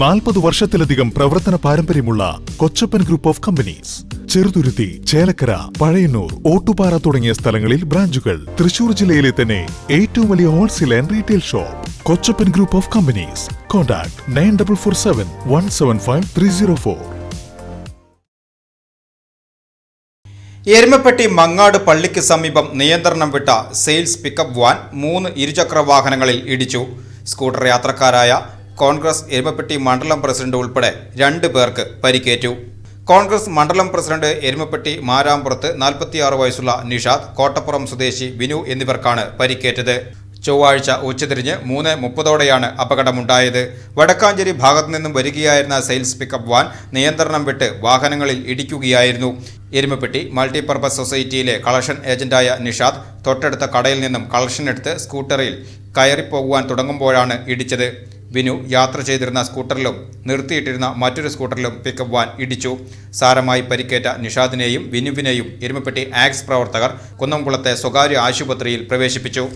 നാൽപ്പത് വർഷത്തിലധികം പ്രവർത്തന പാരമ്പര്യമുള്ള Kochappan group of companies. Cheruthuruthy Chelakkara Pazhayannur Ottupara തുടങ്ങിയ സ്ഥലങ്ങളിൽ ബ്രാഞ്ചുകൾ. തൃശൂർ ജില്ലയിലെ തന്നെ ഏറ്റവും വലിയ wholesale and retail shop. Kochappan group of companies. Contact nine double four seven one seven five three zero four. Erumapetty Mangad പള്ളിക്ക് സമീപം നിയന്ത്രണം വിട്ട സെയിൽസ് പിക്കപ്പ് വാൻ മൂന്ന് ഇരുചക്ര വാഹനങ്ങളിൽ ഇടിച്ചു. സ്കൂട്ടർ യാത്രക്കാരായ കോൺഗ്രസ് എരുമപ്പെട്ടി മണ്ഡലം പ്രസിഡന്റ് ഉൾപ്പെടെ രണ്ട് പേർക്ക് പരിക്കേറ്റു. കോൺഗ്രസ് മണ്ഡലം പ്രസിഡന്റ് എരുമപ്പെട്ടി മാരാമ്പുറത്ത് നാൽപ്പത്തിയാറ് വയസ്സുള്ള നിഷാദ് കോട്ടപ്പുറം സ്വദേശി വിനു എന്നിവർക്കാണ് പരിക്കേറ്റത്. ചൊവ്വാഴ്ച ഉച്ചതിരിഞ്ഞ് മൂന്ന് മുപ്പതോടെയാണ് അപകടമുണ്ടായത്. വടക്കാഞ്ചേരി ഭാഗത്തു നിന്നും വരികയായിരുന്ന സെയിൽസ് പിക്കപ്പ് വാൻ നിയന്ത്രണം വിട്ട് വാഹനങ്ങളിൽ ഇടിക്കുകയായിരുന്നു. എരുമപ്പെട്ടി മൾട്ടിപർപ്പസ് സൊസൈറ്റിയിലെ കളക്ഷൻ ഏജന്റായ നിഷാദ് തൊട്ടടുത്ത കടയിൽ നിന്നും കളക്ഷൻ എടുത്ത് സ്കൂട്ടറിൽ കയറിപ്പോകുവാൻ തുടങ്ങുമ്പോഴാണ് ഇടിച്ചത്. വിനു യാത്ര ചെയ്തിരുന്ന സ്കൂട്ടറിലും നിർത്തിയിട്ടിരുന്ന മറ്റൊരു സ്കൂട്ടറിലും പിക്കപ്പ് വാൻ ഇടിച്ചു. സാരമായി പരിക്കേറ്റ നിഷാദിനെയും വിനുവിനെയും എരുമപ്പെട്ടി ആക്സ് പ്രവർത്തകർ കുന്നംകുളത്തെ സ്വകാര്യ ആശുപത്രിയിൽ പ്രവേശിപ്പിച്ചു.